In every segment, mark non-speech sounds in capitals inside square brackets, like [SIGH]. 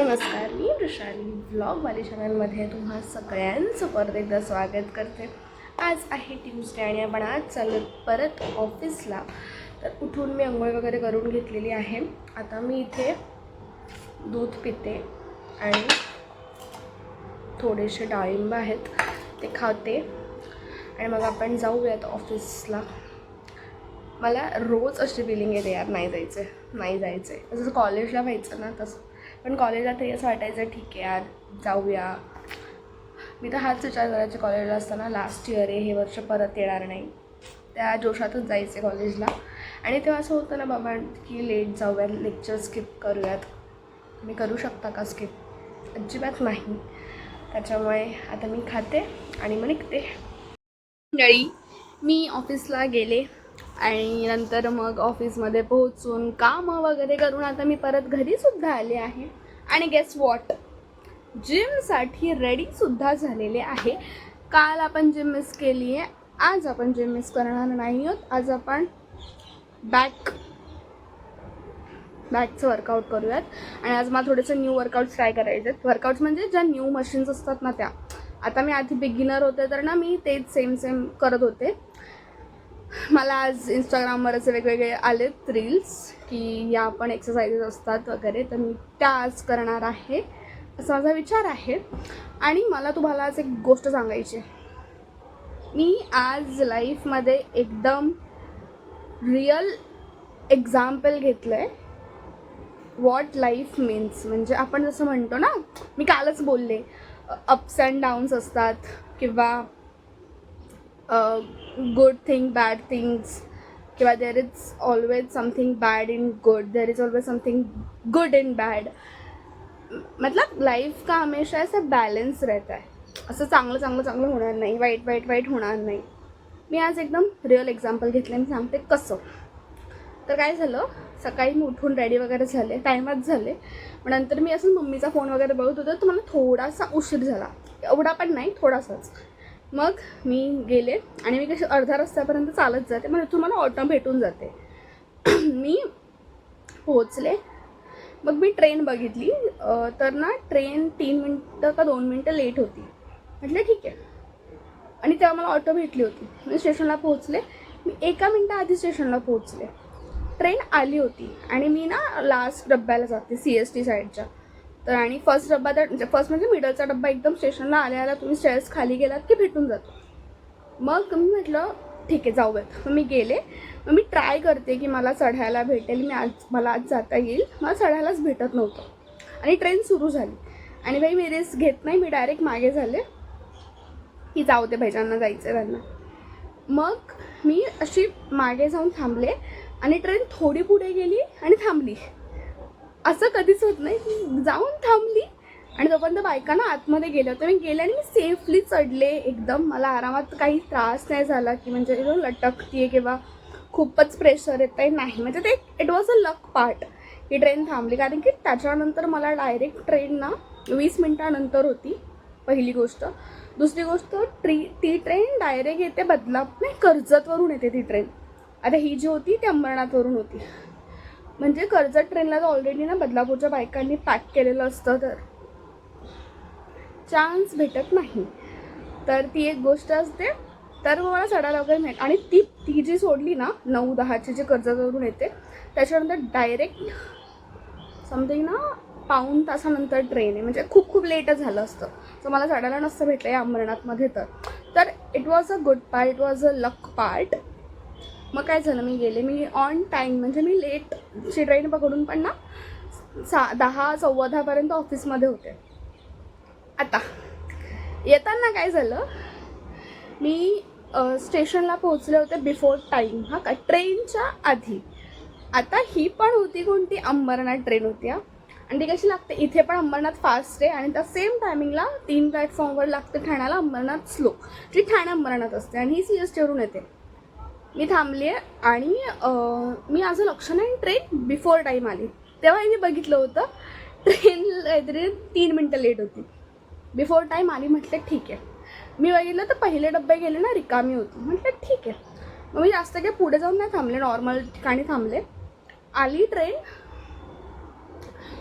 नमस्कार मी वृषाली ब्लॉगवाली चॅनलमध्ये तुम्हा सगळ्यांचं परत एकदा स्वागत करते. आज आहे ट्यूजडे आणि आपण आज चालत परत ऑफिसला तर उठून मी अंघोळ वगैरे करून घेतलेली आहे. आता मी इथे दूध पिते आणि थोडेसे डाळिंब आहेत ते खाते. आणि मग आपण जाऊयात ऑफिसला मला रोज अशी फिलिंग येते यार नाही जायचं आहे नाही जायचं आहे जसं कॉलेजला व्हायचं ना तसं. पण कॉलेजला तरी असं वाटायचं ठीक आहे यार जाऊया. मी तर हाच विचार करायचे कॉलेजला असताना लास्ट इयर आहे हे वर्ष परत येणार नाही. त्या जोशातच जायचे कॉलेजला. आणि तेव्हा असं होतं ना बाबा की लेट जाऊयात लेक्चर स्किप करूयात. मी करू शकता का स्किप अजिबात नाही. त्याच्यामुळे आता मी खाते आणि मग निघते. नळी मी ऑफिसला गेले. आणि नंतर मग ऑफिसमध्ये पोहोचून कामं वगैरे करून आता मी परत घरीसुद्धा आले आहे. आणि गेस वॉट जिमसाठी रेडीसुद्धा झालेले आहे. काल आपण जिम मिस केली आहे. आज आपण जिम मिस करणार नाही आहोत. आज आपण बॅक बॅकचं वर्कआउट करूयात. आणि आज मला थोडेसे न्यू वर्कआउट्स ट्राय करायचे आहेत वर्कआउट्स म्हणजे ज्या न्यू मशीन्स असतात ना त्या. आता मी आधी बिगिनर होते तर ना मी तेच सेम सेम करत होते. मला आज इंस्टाग्रामवर असे वेगवेगळे आलेत रील्स की या पण एक्सरसाइजेस असतात वगैरे तर मी त्या आज करणार आहे. असा माझा विचार आहे. आणि मला तुम्हाला आज एक गोष्ट सांगायची आहे. मी आज लाईफमध्ये एकदम रिअल एक्झाम्पल घेतलं आहे वॉट लाईफ मीन्स म्हणजे आपण जसं म्हणतो ना मी कालच बोलले. अप्स अँड डाऊन्स असतात किंवा गुड थिंग बॅड थिंग्स किंवा there is always something bad in good there is always something good in bad मतलब लाइफ का हमेशा ऐसा बैलेंस रहता है. असं चांगलं चांगलं चांगलं होणार नाही वाईट वाईट वाईट होणार नाही. मी आज एकदम रिअल एक्झाम्पल घेतले आणि सांगते कसं. तर काय झालं सकाळी मी उठून रेडी वगैरे झाले टायमात झाले. पण नंतर मी असं मम्मीचा फोन वगैरे बघत होतो तर मला थोडासा उशीर झाला. एवढा पण नाही थोडासाच. मग मी गेले आणि मी कशी अर्ध्या रस्त्यापर्यंत चालत जाते. मग तिथून मला ऑटो भेटून जाते. [CLEARS THROAT] मी पोहोचले. मग मी ट्रेन बघितली. तर ना ट्रेन तीन मिनटं का दोन मिनटं लेट होती. म्हटलं ठीक आहे. आणि तेव्हा मला ऑटो भेटली होती. मी स्टेशनला पोहोचले. मी एका मिनटा आधी स्टेशनला पोहोचले. ट्रेन आली होती. आणि मी ना लास्ट डब्याला जाते सी एस टी साईडच्या तर आणि फर्स्ट डब्बा तर म्हणजे फर्स्ट म्हणजे मिडलचा डब्बा एकदम स्टेशनला आल्या आल्या तुम्ही स्टेअर्स खाली गेलात की भेटून जातो. मग मी म्हटलं ठीक आहे जाऊयात. मग मी गेले. मग मी ट्राय करते की मला चढायला भेटेल. मी आज मला आज जाता येईल. मला चढायलाच भेटत नव्हतं. आणि ट्रेन सुरू झाली. आणि बाई मी रिस्क घेत नाही. मी डायरेक्ट मागे झाले. की जाऊ दे भाईजांना जायचं त्यांना. मग मी अशी मागे जाऊन थांबले. आणि ट्रेन थोडी पुढे गेली आणि थांबली. असं कधीच होत नाही. जाऊन थांबली आणि तोपर्यंत बायकांना आतमध्ये गेले होते मी गेले आणि मी सेफली चढले एकदम. मला आरामात काही त्रास नाही झाला की म्हणजे you लटकतीये किंवा खूपच प्रेशर येत आहे नाही. म्हणजे ते it was a luck part he train थांबली. कारण की त्याच्यानंतर मला डायरेक्ट ट्रेन ना वीस मिनटानंतर होती पहिली गोष्ट. दुसरी गोष्ट ट्री ती ट्रेन डायरेक्ट येते बदलापूर नाही कर्जतवरून येते ती ट्रेन आता ही जी होती ती अंबरनाथवरून होती. म्हणजे कर्जत ट्रेनला तर ऑलरेडी ना बदलापूरच्या बायकांनी पॅक केलेलं असतं तर. चान्स भेटत नाही. तर ती एक गोष्ट असते. तर मला चढायला वगैरे नाही आणि ती ती जी सोडली ना नऊ दहाची जी कर्जतवरून येते त्याच्यानंतर डायरेक्ट समथिंग ना पाऊण तासानंतर ट्रेन आहे. म्हणजे खूप खूप लेटच झालं असतं. सो मला चढायला नसतं भेटलं या अंबरनाथमध्ये तर. तर it was a good part it was a luck part मग काय झालं मी गेले. मी ऑन टाईम म्हणजे मी लेटची ट्रेन पकडून पण ना सा दहा सव्वा दहापर्यंत ऑफिसमध्ये होते. आता येताना काय झालं मी स्टेशनला पोहोचले होते बिफोर टाईम हा का ट्रेनच्या आधी. आता ही पण होती कोणती? अंबरनाथ ट्रेन होती हा. आणि ती कशी लागते? इथे पण अंबरनाथ फास्ट आहे आणि त्या सेम टायमिंगला तीन प्लॅटफॉर्मवर लागते ठाण्याला अंबरनाथ स्लो जी ठाणे अंबरनाथ असते. आणि ही सी एस टीवरून येते. मी थांबली आहे आणि मी माझं लक्ष नाही ट्रेन बिफोर टाईम आली. तेव्हा मी बघितलं होतं ट्रेन काहीतरी तीन मिनटं लेट होती. बिफोर टाईम आली म्हटलं ठीक आहे. मी बघितलं तर पहिले डब्बे गेले ना रिकामी होती. म्हटलं ठीक आहे. मग मी जास्त काही पुढे जाऊन नाही थांबले नॉर्मल ठिकाणी थांबले. आली ट्रेन.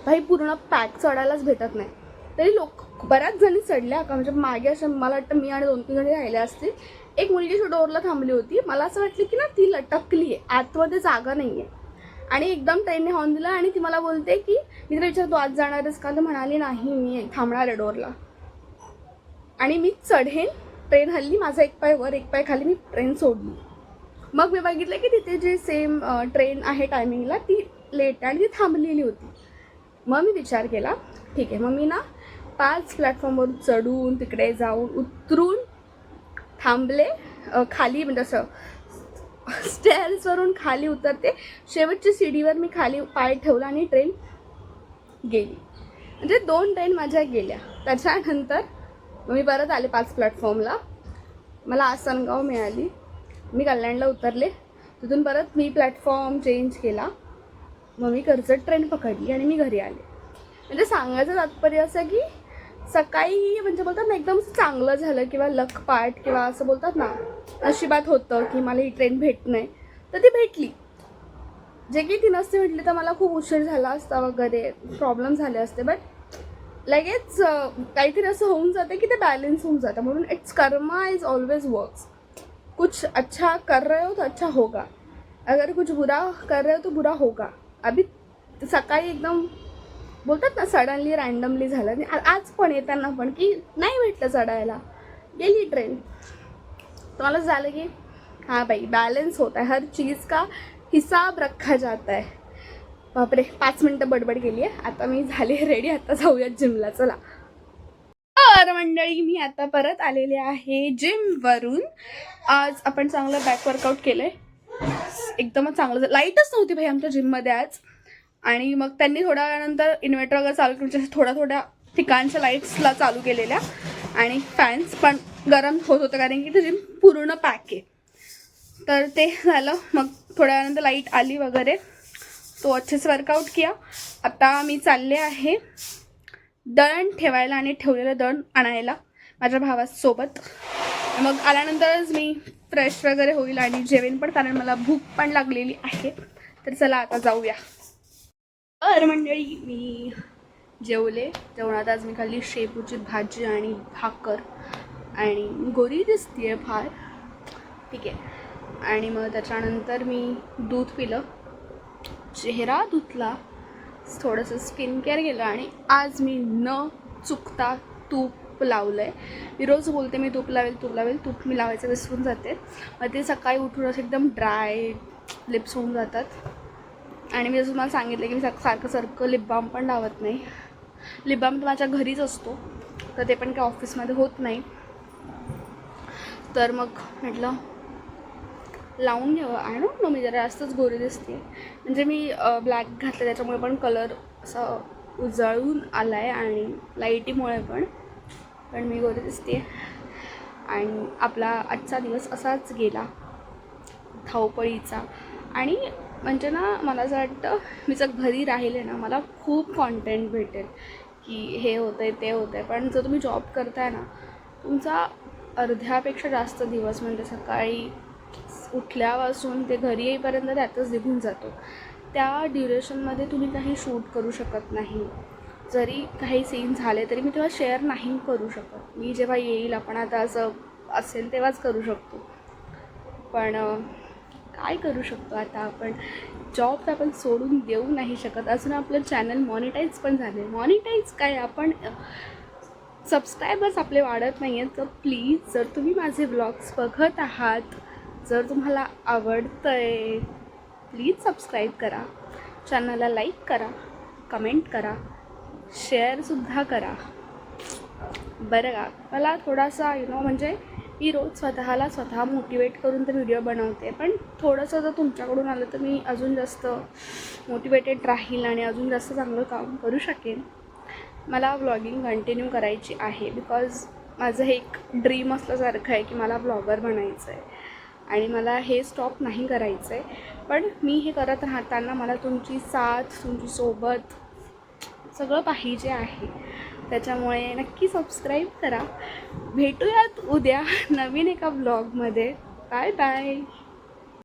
भाई पूर्ण पॅक चढायलाच भेटत नाही. तरी लोक बऱ्याच जणी चढल्या का? म्हणजे मागे असं मला वाटतं मी आणि दोन तीन जणी राहिल्या असतील. एक मुलगी अशी डोरला थांबली होती. मला असं वाटलं की ना ती लटकली आहे. आतमध्ये जागा नाही आहे आणि एकदम ट्रेनने हॉर्न दिला आणि ती मला बोलते की मी तिला विचारतो आज जाणार आहेस का? तर म्हणाली नाही मी थांबणार आहे डोरला. आणि मी चढेन ट्रेन हल्ली माझा एक पाय वर एक पाय खाली मी ट्रेन सोडली. मग मी बघितलं की तिथे जे सेम ट्रेन आहे टायमिंगला ती लेट आणि ती थांबलेली होती. मग मी विचार केला ठीक आहे मग मी ना पाच प्लॅटफॉर्मवर चढून तिकडे जाऊन उतरून थांबले. खाली म्हणजे असं स्टेअर्सवरून खाली उतरते. शेवटच्या सीडीवर मी खाली पाय ठेवला आणि ट्रेन गेली. म्हणजे दोन ट्रेन माझ्या गेल्या. त्याच्यानंतर मग मी परत आले पाच प्लॅटफॉर्मला मला आसनगाव मिळाली. मी कल्याणला उतरले. तिथून परत मी प्लॅटफॉर्म चेंज केला. मग मी कर्जत ट्रेन पकडली आणि मी घरी आले. म्हणजे सांगायचं तात्पर्य असं की सकाळी म्हणजे बोलतात ना एकदम चांगलं झालं किंवा लक पाठ किंवा असं बोलतात ना नशिबात होतं की मला ही ट्रेन भेट नाही. तर ती भेटली. जे की ती नसते भेटली तर मला खूप उशीर झाला असता वगैरे प्रॉब्लेम झाले असते. बट लगेच काहीतरी असं होऊन जाते की ते बॅलेन्स होऊन जातं. म्हणून it's karma is always works कुछ अच्छा कर रहे हो तो अच्छा होगा. अगर कुछ बुरा कर रहे हो तो बुरा होगा. अभी सकाळी एकदम बोलतात ना सडनली रँडमली झालं. आज पण येताना पण की नाही भेटलं चढायला. गेली ट्रेन तुम्हाला झालं की हाँ भाई बैलेंस होता है हर चीज़ का हिसाब रखा जाता है बापरे पाच मिनटं बडबड केली आहे. आता मी झाले रेडी आता जाऊयात जिमला चला. तर मंडळी मी आता परत आलेले आहे जिमवरून आज आपण चांगलं बॅक वर्कआउट केलं आहे एकदमच चांगलं. लाईटच नव्हती भाई आमच्या जिममध्ये आज. आणि मग त्यांनी थोड्या वेळानंतर इन्व्हर्टर वगैरे चालू म्हणजे थोड्या थोड्या ठिकाणच्या लाईट्सला चालू केलेल्या. आणि फॅन्स पण गरम होत होतं कारण की ते पूर्ण पॅक आहे. तर ते झालं. मग थोड्या वेळानंतर लाइट आली वगैरे. तो अच्छेच वर्कआउट किया. आता मी चालले आहे दळण ठेवायला आणि ठेवलेलं दळण आणायला माझ्या भावासोबत. मग आल्यानंतरच मी फ्रेश वगैरे होईल आणि जेवेन पण कारण मला भूक पण लागलेली आहे. तर चला आता जाऊया. तर मंडळी मी जेवले. जेवणात आज मी खाल्ली शेपूची भाजी आणि भाकर. आणि गोरी दिसतीये फार. ठीक आहे. आणि मग त्याच्यानंतर मी दूध पिलं. चेहरा धुतला. थोडंसं स्किन केअर केलं आणि आज मी न चुकता तूप लावलं आहे मी रोज बोलते मी तूप लावेल तूप लावेल. तूप मी लावायचं विसरून जाते. मग ते सकाळी उठून असं एकदम ड्राय लिप्स होऊन जातात. आणि मी जसं तुम्हाला सांगितलं की मी सारखं सारखं लिप बाम पण लावत नाही. लिप बाम तर माझ्या घरीच असतो तर ते पण काय ऑफिसमध्ये होत नाही. तर मग म्हटलं लावून घ्यावं. आय डोंट नो मी जरा जास्तच गोरी दिसते. म्हणजे मी ब्लॅक घातलं त्याच्यामुळे पण कलर असा उजळून आला आहे आणि लाईटीमुळे पण. पण मी गोरी दिसते. आणि आपला आजचा दिवस असाच गेला. धावपळीचा. आणि म्हणजे ना मला असं वाटतं मी जर घरी राहिले ना मला खूप कॉन्टेंट भेटेल की हे होतं आहे ते होतं आहे पण जर तुम्ही जॉब करताय ना तुमचा अर्ध्यापेक्षा जास्त दिवस म्हणजे सकाळी उठल्यापासून ते घरी येईपर्यंत त्यातच निघून जातो. त्या ड्युरेशनमध्ये तुम्ही काही शूट करू शकत नाही. जरी काही सीन झाले तरी मी तेव्हा शेअर नाही करू शकत. मी जेव्हा येईल आपण आता असं असेल तेव्हाच करू शकतो. पण काय करू शकतो आता आपण? जॉब तर आपण सोडून देऊ नाही शकत. अजून आपलं चॅनल मॉनिटाईज पण झाले मॉनिटाईज काय? आपण सबस्क्रायबर्स आपले वाढत नाही आहेत तर प्लीज जर तुम्ही माझे ब्लॉग्स बघत आहात जर तुम्हाला आवडतं आहे प्लीज सबस्क्राईब करा चॅनलला लाईक करा. कमेंट करा. शेअरसुद्धा करा. बरं का? मला थोडासा यु नो म्हणजे मी रोज स्वतःला स्वतः मोटिवेट करून ते व्हिडिओ बनवते. पण थोडंसं जर तुमच्याकडून आलं तर मी अजून जास्त मोटिवेटेड राहील आणि अजून जास्त चांगलं काम करू शकेन. मला व्लॉगिंग कंटिन्यू करायची आहे बिकॉज माझं हे एक ड्रीम असल्यासारखं आहे की मला ब्लॉगर बनायचं आहे आणि मला हे स्टॉप नाही करायचं आहे पण मी हे करत राहताना मला तुमची साथ तुमची सोबत सगळं पाहिजे आहे. त्याच्यामुळे नक्की सबस्क्राईब करा. भेटूयात उद्या नवीन एका ब्लॉगमध्ये बाय बाय